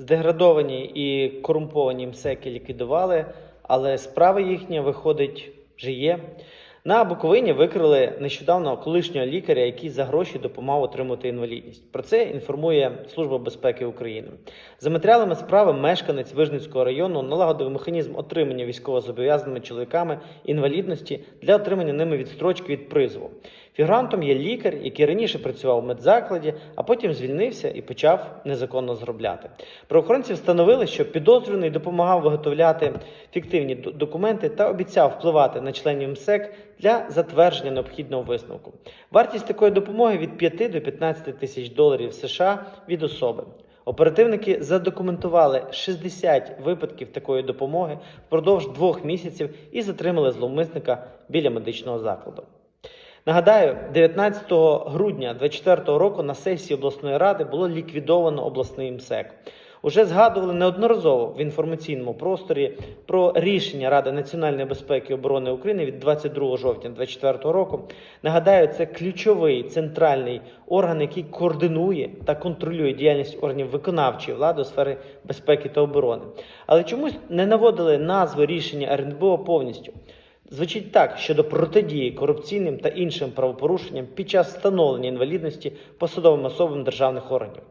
Здеградовані і корумповані МСЕКи ліквідували, але справа їхня виходить вже є. На Буковині викрили нещодавно колишнього лікаря, який за гроші допомагав отримати інвалідність. Про це інформує Служба безпеки України. За матеріалами справи мешканець Вижницького району налагодив механізм отримання військовозобов'язаними чоловіками інвалідності для отримання ними відстрочки від призову. Фігурантом є лікар, який раніше працював в медзакладі, а потім звільнився і почав незаконно заробляти. Правоохоронці встановили, що підозрюваний допомагав виготовляти фіктивні документи та обіцяв впливати на членів МСЕК для затвердження необхідного висновку. Вартість такої допомоги від 5 до 15 тисяч доларів США від особи. Оперативники задокументували 60 випадків такої допомоги впродовж двох місяців і затримали зловмисника біля медичного закладу. Нагадаю, 19 грудня 2024 року на сесії обласної ради було ліквідовано обласний МСЕК. Уже згадували неодноразово в інформаційному просторі про рішення Ради національної безпеки і оборони України від 22 жовтня 2024 року. Нагадаю, це ключовий центральний орган, який координує та контролює діяльність органів виконавчої влади у сфері безпеки та оборони. Але чомусь не наводили назви рішення РНБО повністю. Звучить так щодо протидії корупційним та іншим правопорушенням під час встановлення інвалідності посадовим особам державних органів.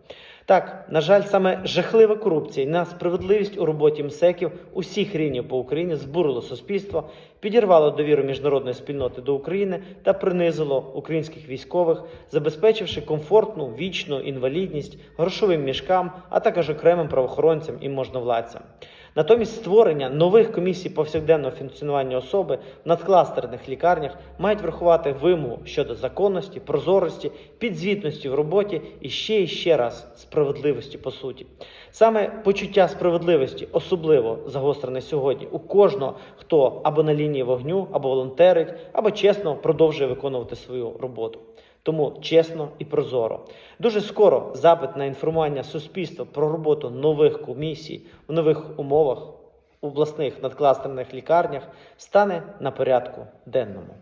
Так, на жаль, саме жахлива корупція і несправедливість у роботі МСЕКів усіх рівнів по Україні збурило суспільство, підірвало довіру міжнародної спільноти до України та принизило українських військових, забезпечивши комфортну вічну інвалідність грошовим мішкам, а також окремим правоохоронцям і можновладцям. Натомість створення нових комісій повсякденного функціонування особи в надкластерних лікарнях мають врахувати вимогу щодо законності, прозорості, підзвітності в роботі і ще і ще раз справедливості по суті. Саме почуття справедливості особливо загострене сьогодні у кожного, хто або на лінії вогню, або волонтерить, або чесно продовжує виконувати свою роботу. Тому чесно і прозоро. Дуже скоро запит на інформування суспільства про роботу нових комісій в нових умовах обласних надкластерних лікарнях стане на порядку денному.